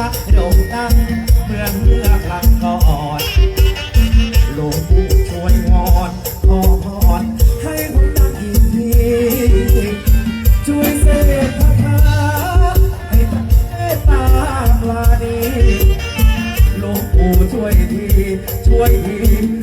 ลักโด่งดังเมืองเลือกหลักกอดหลวงปู่ชวนงอนขอพรให้ผมดังอีกทีช่วยเสกคาถาให้ตาปลาดีหลวงปู่ช่วยทีช่วยที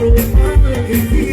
If you